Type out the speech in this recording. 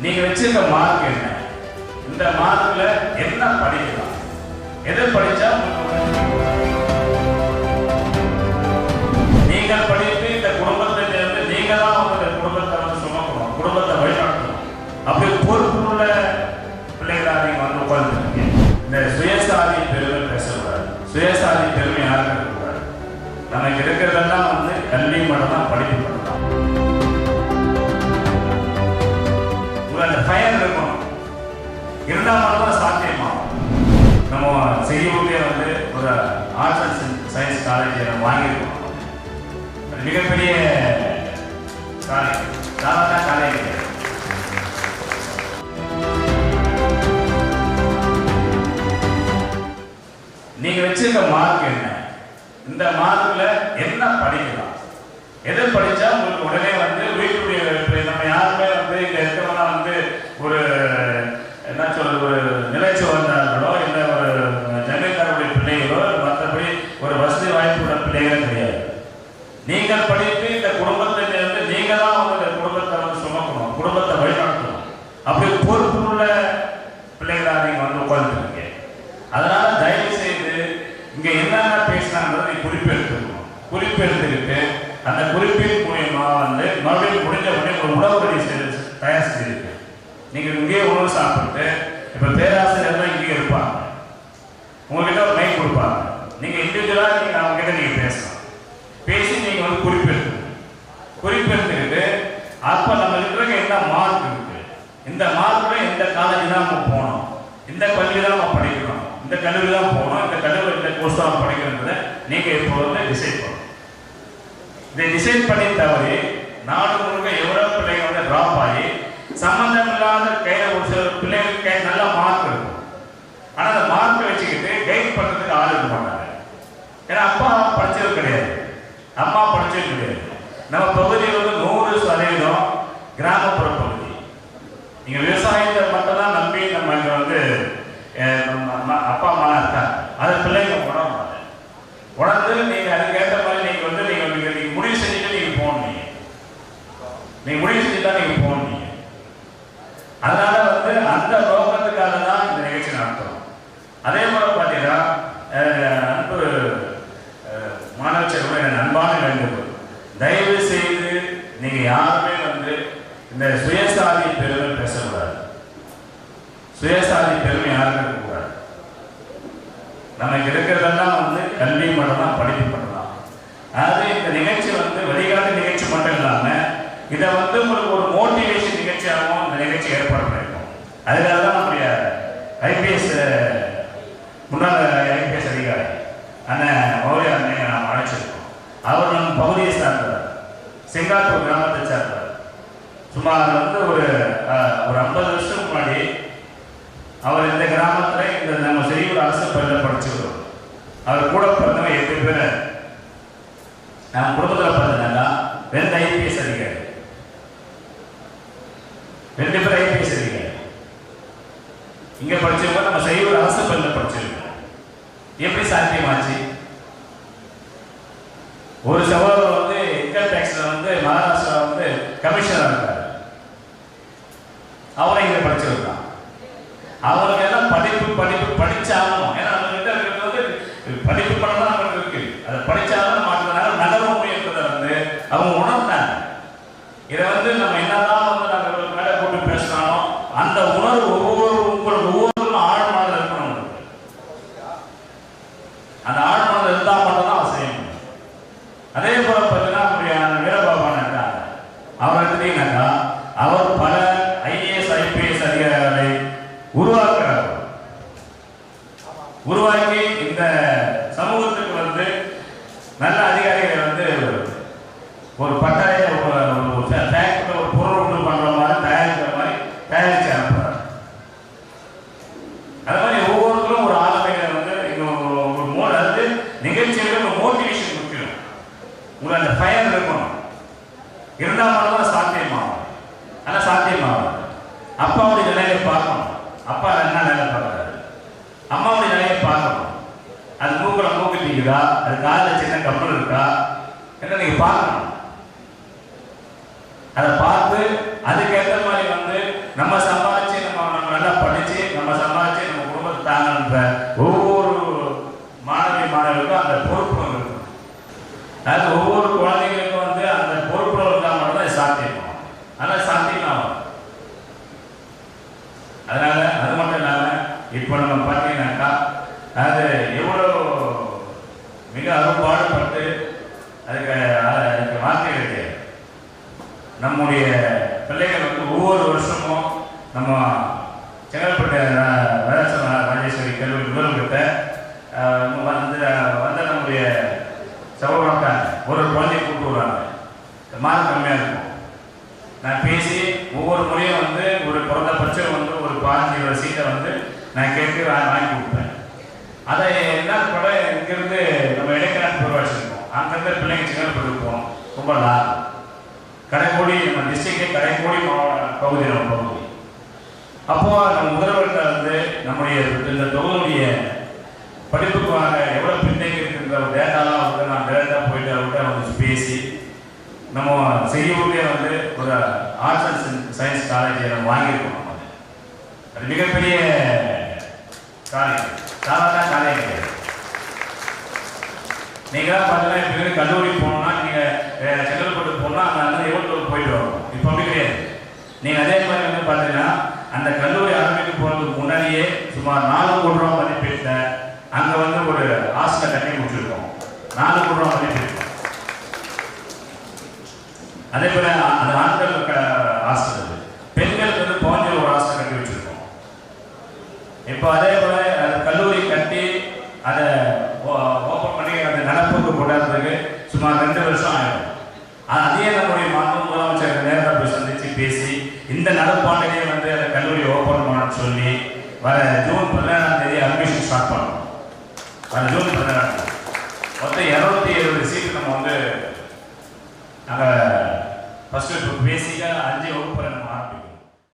நீங்க வச்சிருக்க மார்க் என்ன? இந்த மார்க்ல என்ன படிக்கலாம்? எதை படிச்சா நீங்கள் படித்து இந்த குடும்பத்தை சேர்ந்து நீங்க தான் உங்க குடும்பத்தை வந்து சுமக்கணும். குடும்பத்தை வழிநடத்தணும். அப்படி பொறுப்புள்ள பிள்ளைகளா நீங்க வந்து உட்கார்ந்துருக்கீங்க. இந்த சுயசாதி பெருமை பேசக்கூடாது. சுயசாதி பெருமை யாருக்கு இருக்கக்கூடாது. நமக்கு இருக்கிறதெல்லாம் வந்து கல்வி மட்டும் தான் படிப்பு. மிகப்பெரிய காலேஜ் சாதாரண நீங்க வச்சிருக்க மார்க் என்ன? இந்த மார்க்ல என்ன படிக்கலாம்? எதை படிச்சா உங்களுக்கு உடனே வந்து வீட்டுடைய நம்ம யாருமே வந்து இங்க இருக்கவங்க வந்து ஒரு என்ன சொல்றது ஒரு நிலைச்சு வந்தார்களோ இல்ல ஒரு ஜமீன்தாருடைய பிள்ளைகளோ மற்றபடி ஒரு வசதி வாய்ப்புள்ள பிள்ளைகளோ கிடையாது. நீங்கள் படித்து இந்த குடும்பத்தை இருந்து நீங்க தான் வந்து குடும்பத்தை வந்து சுமக்கணும் குடும்பத்தை வழிநடத்தணும். அப்படி பொறுப்புள்ள பிள்ளைகளா நீங்க வந்து உட்கார்ந்துருக்கீங்க. அதனால தயவு செய்து இங்க என்னென்ன பேசினாங்கிறத நீ குறிப்பெடுத்துக்கணும். குறிப்பெடுத்துக்கிட்டு அந்த குறிப்பின் மூலியமா வந்து மறுபடியும் முடிஞ்ச உடனே ஒரு உணவு செய்து தயார் செய்திருக்கு நீங்க இங்கேயே உணவு சாப்பிட்டு இப்ப பேராசிரியர் தான் இங்கேயே இருப்பாங்க. உங்ககிட்ட ஒரு மைக் கொடுப்பாங்க. நீங்க இண்டிவிஜுவலா நீங்க அவங்க கிட்ட நீங்க பேசலாம் ஒரு நீங்க குறிப்பெடுத்துக்கிட்டு அப்ப நம்ம இருக்கிற என்ன மார்க் இருக்கு? இந்த மார்க்ல இந்த காலேஜ் தான் நம்ம போனோம்? இந்த கல்வி தான் நம்ம படிக்கணும் இந்த கல்வி தான் போனோம். இந்த கல்வி இந்த கோர்ஸ் தான் நம்ம நீங்க இப்போ வந்து டிசைட் பண்ணணும். இதை டிசைட் பண்ணி தவறி நாடு முழுக்க எவ்வளோ பிள்ளைங்க வந்து ட்ராப் ஆகி சம்மந்தம் இல்லாத கையில ஒரு சில பிள்ளைங்களுக்கு கை நல்ல மார்க் இருக்கும். ஆனா அந்த மார்க்கை வச்சுக்கிட்டு கைட் பண்றதுக்கு ஆள் இருக்க மாட்டாங்க. ஏன்னா அப்பா படிச்சது கிடையாது. அம்மா படிச்சது கிடையாது நம்ம பகுதி வந்து நூறு சதவீதம் கிராமப்புற பகுதி நீங்க விவசாயத்தை மட்டும் தான் நம்பி நம்ம இங்க வந்து அப்பா அம்மா இருக்காங்க. அது பிள்ளைங்க உணரணும் அதை. உணர்ந்து நீங்க அதுக்கேற்ற மாதிரி நீங்க வந்து நீங்க நீங்க நீங்க முடிவு செஞ்சுட்டு நீங்க போகணும். நீங்க முடிவு செஞ்சு தான் நீங்க போகணும். அதனால வந்து அந்த நோக்கத்துக்காக தான் இந்த நிகழ்ச்சி நடத்துறோம். அதே மாதிரி பார்த்தீங்கன்னா அஹ், அன்பு அஹ், மாணவ செல்வம் என் அன்பான வேண்டுகோள் தயவு செய்து நீங்க யாருமே வந்து இந்த சுயசாதி பெருமை பேசக்கூடாது சுயசாதி பெருமை யாருக்கும் இருக்கக்கூடாது நமக்கு இருக்கிறதெல்லாம் வந்து கல்வி மட்டும்தான் படிப்பு மட்டும் தான் அதாவது இந்த நிகழ்ச்சி வந்து வழிகாட்டு நிகழ்ச்சி மட்டும் இல்லாம இதை வந்து உங்களுக்கு ஒரு மோட்டிவேஷன் நிகழ்ச்சியாகவும் இந்த நிகழ்ச்சி ஏற்பாடு பண்ணியிருக்கோம் அதனால தான் நம்முடைய ஐபிஎஸ் முன்னாள் ஐபிஎஸ் அதிகாரி அண்ணன் மௌரிய அண்ணன் நாம் அழைச்சிருக்கோம் அவர் நம் பகுதியை சார்ந்தவர் சிங்காப்பூர் கிராமத்தை சார்ந்தவர் சுமார் வந்து ஒரு அஹ், ஒரு ஐம்பது வருஷம் முன்னாடி அவர் இந்த கிராமத்துல இந்த நம்ம செய்யூர் அரசு பள்ளியில் படிச்சுக்கிறோம் அவர் கூட பிறந்தவங்க எட்டு பேர். நம்ம குடும்பத்தில் பிறந்தனால ரெண்டு ஐபிஎஸ் அதிகாரி. ரெண்டு பேர் ஐபிஎஸ் அதிகாரி. இங்க படிச்சவங்க நம்ம செய்யூர் அரசு பள்ளியில் படிச்சிருக்கோம் எப்படி சாத்தியமாச்சு? ஒரு சகோதரர் வந்து இன்கம் டேக்ஸ்ல வந்து மகாராஷ்டிரா வந்து கமிஷனர் இருக்காரு அவரை இங்க படிச்சிருக்கான் அவருக்கு எல்லாம் படிப்பு படிப்பு படிச்சாகணும் ஏன்னா நம்ம கிட்ட இருக்கிறது வந்து படிப்பு பணம் தான் இருக்கு. அதை படிச்சாலும் மாற்றினாலும் நகரும் என்பதை வந்து அவங்க உணர்ந்தாங்க. இதை வந்து நம்ம என்னதான் வந்து நாங்கள் மேலே போட்டு பேசினாலும் அந்த உணர்வு ஒவ்வொரு உங்களுக்கு ஒவ்வொருவரும் ஆழ்மனதில் இருக்கணும் அந்த ஆழ்மனதில் இருந்தால் மட்டும்தான் அவசியம் செய்ய முடியும். அதே போல பார்த்தீங்கன்னா நம்முடைய வீரபாபான் இருக்காங்க. அவர் எடுத்தீங்கன்னாக்கா அவர் பல ஐஏஎஸ் ஐபிஎஸ் அதிகாரிகளை உருவாக்குறார். உருவாக்கி இந்த சமூகத்துக்கு வந்து நல்ல அதிகாரிகளை வந்து ஒரு பட்டாய ஒரு ஃபேக்டரி ஒரு பொருள் உண்டு பண்ற மாதிரி தயாரிக்கிற மாதிரி தயாரிச்சு அனுப்புறாரு அது மாதிரி ஒவ்வொருத்தரும் ஒரு ஆளுமைகளை வந்து இங்க ஒரு ஒரு மோ அதாவது நிகழ்ச்சியில ஒரு மோட்டிவேஷன் முக்கியம் உங்களுக்கு அந்த ஃபயர் இருக்கணும் இருந்தால் மட்டும் தான் சாத்தியமாகும் ஆனால் சாத்தியமாகும் அப்பாவுடைய நிலையை பார்க்கணும் அப்பா என்ன நிலை பார்க்குறாரு அம்மாவுடைய நிலையை பார்க்கணும் அது மூக்கில் மூக்கு நிற்குதா அது காலில் சின்ன கப்பல் இருக்கா என்ன நீங்க பார்க்கணும் அதை பார்த்து அதுக்கேற்ற மாதிரி வந்து நம்ம சம்பாதிச்சு நம்ம நம்ம நல்லா படிச்சு நம்ம சம்பாதிச்சு நம்ம குடும்பத்தை தாங்கன்ற ஒவ்வொரு மாணவி மாணவர்களுக்கும் அந்த பொறுப்பு இருக்கும் அது ஒவ்வொரு குழந்தைகளுக்கும் வந்து அந்த பொறுப்புல இருந்தால் மட்டும்தான் சாத்தியம். அதனால் சாத்தியம் அதனால அது மட்டும் இல்லாமல் இப்போ நம்ம பார்த்தீங்கன்னாக்கா அது எவ்வளோ மிக அரும்பாடுபட்டு அதுக்கு அதுக்கு வார்த்தை இருக்கு நம்முடைய பிள்ளைகள் வந்து ஒவ்வொரு வருஷமும் நம்ம செங்கல்பட்டு வேதாசன ராஜேஸ்வரி கல்லூரி முதல்கிட்ட வந்து வந்த நம்முடைய சகோதரத்தை ஒரு குழந்தைய கூப்பிட்டு வருவாங்க மார்க் கம்மியாக இருக்கும். நான் பேசி ஒவ்வொரு முறையும் வந்து ஒரு பிறந்த பட்சம் வந்து ஒரு பாஞ்சு சீட்டை வந்து நான் கேட்டு வாங்கி கொடுப்பேன். அதை என்ன கூட இங்கிருந்து நம்ம இடைக்கான பொருளாச்சிருக்கோம் அங்கேருந்து பிள்ளைங்க செங்கல்பட்டு இருப்போம் ரொம்ப லாபம். கடைக்கோடி நம்ம டிஸ்ட்ரிக்டே கடைக்கோடி பகுதி நம்ம பகுதி. அப்போ நம்ம முதல்வர்கிட்ட வந்து நம்முடைய இந்த தொகுதியுடைய படிப்புக்காக எவ்வளோ பின்தங்கி இருக்கின்ற டேட்டாலாம் வந்து நான் டேரெக்டாக போயிட்டு அவர்கிட்ட வந்து பேசி நம்ம செய்யூர்லேயே வந்து ஒரு ஆர்ட்ஸ் அண்ட் சயின்ஸ் காலேஜை நம்ம வாங்கியிருக்கோம் நம்ம. அது. மிகப்பெரிய காலேஜ் சாதாரண காலேஜ் கிடையாது. நீங்களாம் பார்த்தீங்கன்னா இப்போ கல்லூரி போகணும்னா நீங்கள் செங்கல்பட்டு போகணும்னா அங்கே வந்து எவ்வளோ தூரம் போயிட்டு வரணும் இப்போ அப்படி கிடையாது நீங்கள் அதே மாதிரி வந்து பார்த்தீங்கன்னா அந்த கல்லூரி ஆரம்பிக்க போகிறதுக்கு முன்னாடியே சுமார் நாலு கோடி ரூபா மதிப்பீட்டில் அங்கே வந்து ஒரு ஹாஸ்டல் கட்டி முடிச்சிருக்கோம். நாலு கோடி ரூபா மதிப்பீடு. அதே போல அந்த ஆண்கள் ஹாஸ்டல் அது. பெண்களுக்கு வந்து பாஞ்சல் ஒரு ஹாஸ்டல் கட்டி வச்சுருக்கோம். இப்போ அதே போல அந்த கல்லூரி கட்டி அதை ஓப்பன் பண்ணி அந்த நடப்புக்கு கொண்டாடுறதுக்கு சுமார் ரெண்டு வருஷம் ஆயிடும். அதே நம்முடைய இந்த நடப்பாண்டிலே வந்து அந்த கல்லூரி ஓப்பன் பண்ண சொல்லி வர ஜூன் பதினேழாம் தேதி அட்மிஷன் ஸ்டார்ட் பண்ணணும் வர ஜூன் பதினேழாம் தேதி. மொத்தம் இரநூத்தி எழுபது சீட்டு நம்ம வந்து நாங்கள் ஃபஸ்ட்டு பேசிக்காக அஞ்சு வகுப்பு நம்ம ஆரம்பிக்கும்